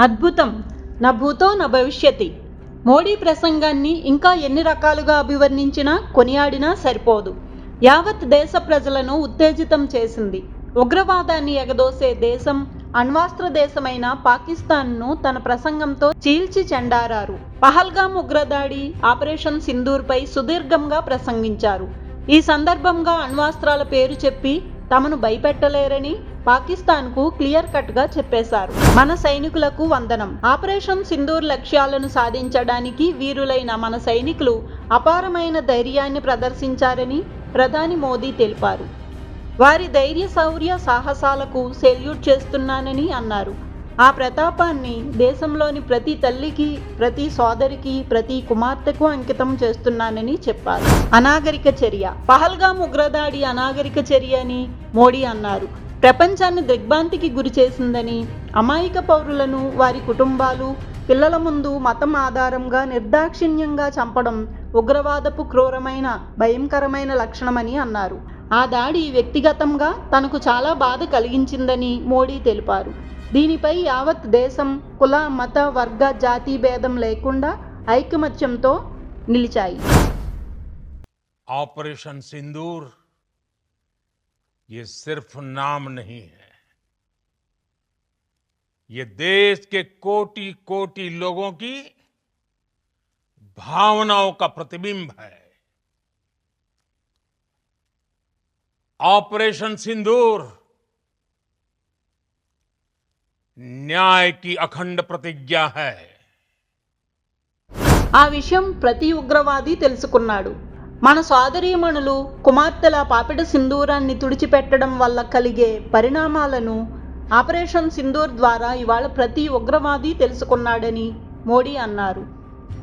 అద్భుతం. నా భూతో నా భవిష్యతి. మోడీ ప్రసంగాన్ని ఇంకా ఎన్ని రకాలుగా అభివర్ణించినా కొనియాడినా సరిపోదు. యావత్ దేశ ప్రజలను ఉత్తేజితం చేసింది. ఉగ్రవాదాన్ని ఎగదోసే దేశం అణ్వాస్త్ర దేశమైన పాకిస్తాన్ను తన ప్రసంగంతో చీల్చి చెండారారు. పహల్గామ్ ఉగ్రదాడి ఆపరేషన్ సింధూర్పై సుదీర్ఘంగా ప్రసంగించారు. ఈ సందర్భంగా అణ్వాస్త్రాల పేరు చెప్పి తమను భయపెట్టలేరని పాకిస్తాన్కు క్లియర్ కట్గా చెప్పేశారు. మన సైనికులకు వందనం. ఆపరేషన్ సింధూర్ లక్ష్యాలను సాధించడానికి వీరులైన మన సైనికులు అపారమైన ధైర్యాన్ని ప్రదర్శించారని ప్రధాని మోదీ తెలిపారు. వారి ధైర్య శౌర్య సాహసాలకు సెల్యూట్ చేస్తున్నానని అన్నారు. ఆ ప్రతాపాన్ని దేశంలోని ప్రతి తల్లికి ప్రతి సోదరికి ప్రతి కుమార్తెకు అంకితం చేస్తున్నానని చెప్పారు. అనాగరిక చర్య. పహల్గామ్ ఉగ్రదాడి అనాగరిక చర్య అని మోడీ అన్నారు. ప్రపంచాన్ని దిగ్భ్రాంతికి గురి చేసిందని అమాయక పౌరులను వారి కుటుంబాలు పిల్లల ముందు మతం ఆధారంగా నిర్దాక్షిణ్యంగా చంపడం ఉగ్రవాదపు క్రూరమైన భయంకరమైన లక్షణమని అన్నారు. ఆ దాడి వ్యక్తిగతంగా తనకు చాలా బాధ కలిగించిందని మోడీ తెలిపారు. దీనిపై యావత్ దేశం కుల మత వర్గ జాతి భేదం లేకుండా ఐకమత్యంతో నిలిచాయి. ఆపరేషన్ సింధూర్ ये सिर्फ नाम नहीं है ये देश के कोटि कोटि लोगों की भावनाओं का प्रतिबिंब है ऑपरेशन सिंदूर न्याय की अखंड प्रतिज्ञा है ఆ విషయం ప్రతి ఉగ్రవాది తెలుసుకున్నాడు మన సోదరీమణులు కుమార్తెల పాపిట సింధూరాన్ని తుడిచిపెట్టడం వల్ల కలిగే పరిణామాలను ఆపరేషన్ సింధూర్ ద్వారా ఇవాళ ప్రతి ఉగ్రవాది తెలుసుకున్నాడని మోడీ అన్నారు.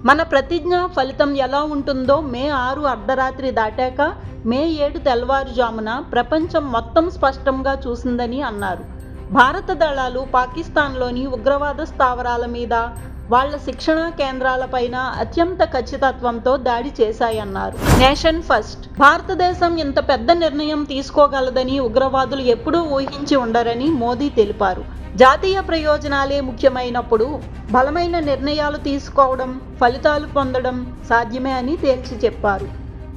మన ప్రతిజ్ఞ ఫలితం ఎలా ఉంటుందో మే ఆరు అర్ధరాత్రి దాటాక మే ఏడు తెల్లవారుజామున ప్రపంచం మొత్తం స్పష్టంగా చూసిందని అన్నారు. భారత దళాలు పాకిస్తాన్లోని ఉగ్రవాద స్థావరాల మీద వాళ్ళ శిక్షణా కేంద్రాలపైన అత్యంత ఖచ్చితత్వంతో దాడి చేశాయన్నారు. Nation first. భారతదేశం ఇంత పెద్ద నిర్ణయం తీసుకోగలదని ఉగ్రవాదులు ఎప్పుడూ ఊహించి ఉండరని మోదీ తెలిపారు. జాతీయ ప్రయోజనాలే ముఖ్యమైనప్పుడు బలమైన నిర్ణయాలు తీసుకోవడం ఫలితాలు పొందడం సాధ్యమే అని తేల్చి చెప్పారు.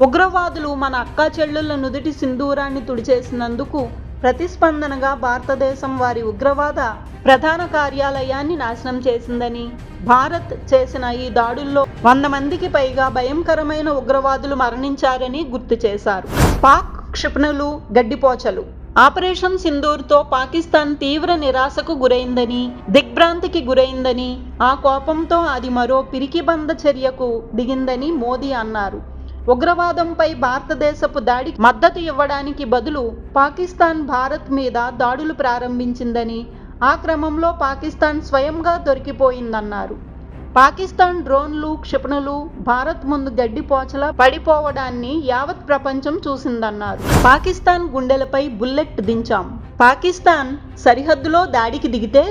ఉగ్రవాదులు మన అక్కా చెల్లెళ్ళ నుదుటి సింధూరాన్ని తుడిచేసినందుకు ప్రతిస్పందనగా భారతదేశం వారి ఉగ్రవాద ప్రధాన కార్యాలయాన్ని నాశనం చేసిందని భారత్ చేసిన ఈ దాడుల్లో వంద మందికి పైగా భయంకరమైన ఉగ్రవాదులు మరణించారని గుర్తు చేశారు. పాక్ క్షిపణులు గడ్డిపోచలు. ఆపరేషన్ సింధూర్తో పాకిస్తాన్ తీవ్ర నిరాశకు గురైందని దిగ్భ్రాంతికి గురైందని ఆ కోపంతో అది మరో పిరికిబంద చర్యకు దిగిందని మోదీ అన్నారు. ఉగ్రవాదంపై భారతదేశపు దాడికి మద్దతు ఇవ్వడానికి బదులు పాకిస్తాన్ భారత్ మీద దాడులు ప్రారంభించిందని ఆ క్రమంలో పాకిస్తాన్ స్వయంగా దొరికిపోయిందన్నారు. పాకిస్తాన్ డ్రోన్లు క్షిపణులు భారత్ ముందు గడ్డిపోచలా పడిపోవడాన్ని యావత్ ప్రపంచం చూసిందన్నారు. పాకిస్తాన్ గుండెలపై బుల్లెట్ దించాం. పాకిస్తాన్ సరిహద్దులో దాడికి దిగితే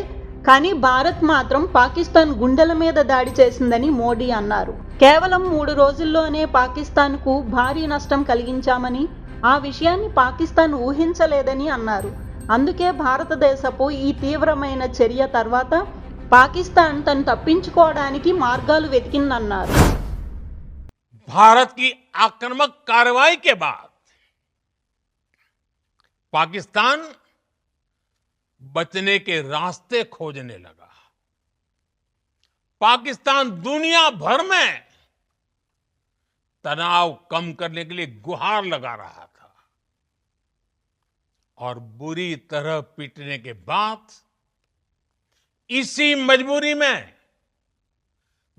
కానీ భారత్ మాత్రం పాకిస్తాన్ గుండెల మీద దాడి చేసిందని మోడీ అన్నారు. కేవలం మూడు రోజుల్లోనే పాకిస్తాన్కు భారీ నష్టం కలిగించామని ఆ విషయాన్ని పాకిస్తాన్ ఊహించలేదని అన్నారు అందుకే భారతదేశపు ఈ తీవ్రమైన చర్య తర్వాత పాకిస్తాన్ తను తప్పించుకోవడానికి మార్గాలు వెతికిందన్నారు भारत की आक्रामक कार्रवाई के बाद पाकिस्तान बचने के रास्ते खोजने लगा पाकिस्तान दुनिया भर में तनाव कम करने के लिए गुहार लगा रहा था। और बुरी तरह पीटने के बाद इसी मजबूरी में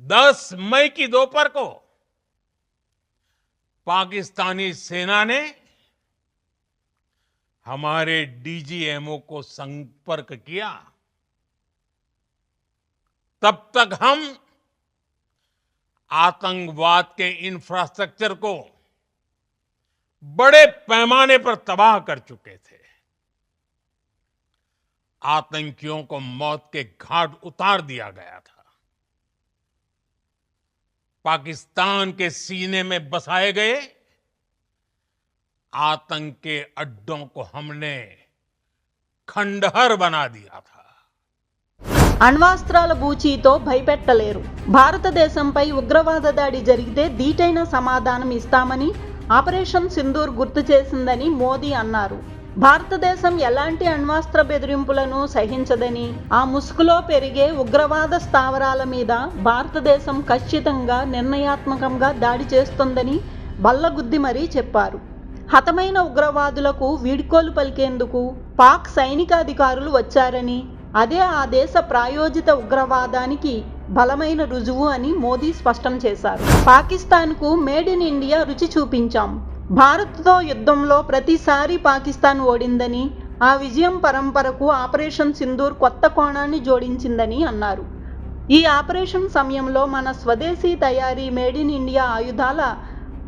10 मई की दोपहर को पाकिस्तानी सेना ने हमारे डीजीएमओ को संपर्क किया। तब तक हम आतंकवाद के इंफ्रास्ट्रक्चर को बड़े पैमाने पर तबाह कर चुके थे। आतंकियों को मौत के घाट उतार दिया गया था। पाकिस्तान के सीने में बसाए गए आतंक के अड्डों को हमने खंडहर बना दिया था। అణ్వాస్త్రాల బూచీతో భయపెట్టలేరు. భారతదేశంపై ఉగ్రవాద దాడి జరిగితే దీటైన సమాధానం ఇస్తామని ఆపరేషన్ సింధూర్ గుర్తు చేసిందని మోదీ అన్నారు. భారతదేశం ఎలాంటి అణ్వాస్త్ర బెదిరింపులను సహించదని ఆ ముసుగులో పెరిగే ఉగ్రవాద స్థావరాల మీద భారతదేశం ఖచ్చితంగా నిర్ణయాత్మకంగా దాడి చేస్తుందని బల్లగుద్ది మరీ చెప్పారు. హతమైన ఉగ్రవాదులకు వీడ్కోలు పలికేందుకు పాక్ సైనికాధికారులు వచ్చారని అదే ఆ దేశ ప్రాయోజిత ఉగ్రవాదానికి బలమైన రుజువు అని మోదీ స్పష్టం చేశారు. పాకిస్తాన్కు మేడ్ ఇన్ ఇండియా రుచి చూపించాం. భారత్తో యుద్ధంలో ప్రతిసారి పాకిస్తాన్ ఓడిందని ఆ విజయం పరంపరకు ఆపరేషన్ సింధూర్ కొత్త కోణాన్ని జోడించిందని అన్నారు. ఈ ఆపరేషన్ సమయంలో మన స్వదేశీ తయారీ మేడ్ ఇన్ ఇండియా ఆయుధాల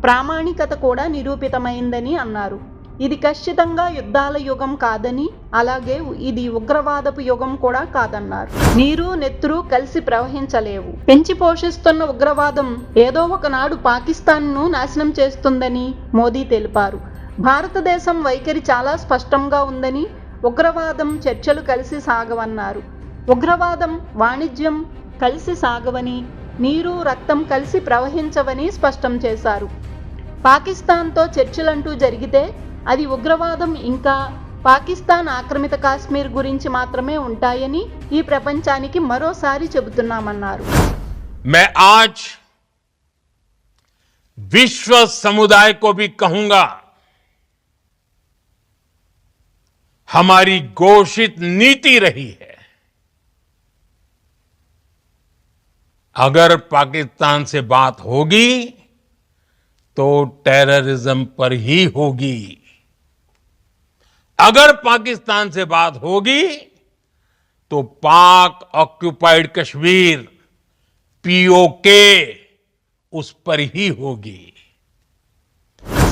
ప్రామాణికత కూడా నిరూపితమైందని అన్నారు. ఇది ఖచ్చితంగా యుద్ధాల యుగం కాదని అలాగే ఇది ఉగ్రవాదపు యుగం కూడా కాదన్నారు. నీరు నెత్తురు కలిసి ప్రవహించలేవు. పెంచి పోషిస్తున్న ఉగ్రవాదం ఏదో ఒకనాడు పాకిస్తాన్ను నాశనం చేస్తుందని మోదీ తెలిపారు. భారతదేశం వైఖరి చాలా స్పష్టంగా ఉందని ఉగ్రవాదం చర్చలు కలిసి సాగవన్నారు. ఉగ్రవాదం వాణిజ్యం కలిసి సాగవని నీరు రక్తం కలిసి ప్రవహించవని స్పష్టం చేశారు. పాకిస్తాన్తో చర్చలంటూ జరిగితే అది ఉగ్రవాదం ఇంకా పాకిస్తాన్ ఆక్రమిత కాశ్మీర్ గురించి మాత్రమే ఉంటాయని ఈ ప్రపంచానికి మరోసారి చెబుతున్నామన్నారు मैं आज विश्व समुदाय को भी कहूंगा हमारी घोषित नीति रही है अगर पाकिस्तान से बात होगी तो टेररिज्म पर ही होगी अगर पाकिस्तान से बात होगी तो पाक ऑक्युपाइड कश्मीर पीओके उस पर ही होगी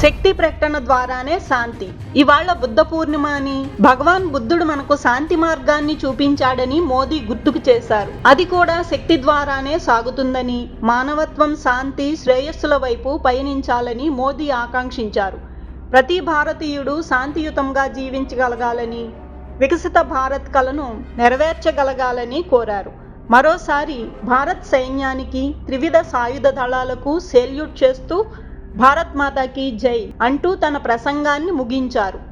శక్తి ప్రకటన ద్వారానే శాంతి ఇవాళ బుద్ధ పూర్ణిమ అని భగవాన్ బుద్ధుడు మనకు శాంతి మార్గాన్ని చూపించాడని మోదీ గుర్తుకు చేశారు అది కూడా శక్తి ద్వారానే సాగుతుందని మానవత్వం శాంతి శ్రేయస్సుల వైపు పయనించాలని మోదీ ఆకాంక్షించారు ప్రతి భారతీయుడు శాంతియుతంగా జీవించగలగాలని వికసిత భారత్ కలను నెరవేర్చగలగాలని కోరారు. మరోసారి భారత్ సైన్యానికి త్రివిధ సాయుధ దళాలకు సెల్యూట్ చేస్తూ భారత్ మాతాకి జై అంటూ తన ప్రసంగాన్ని ముగించారు.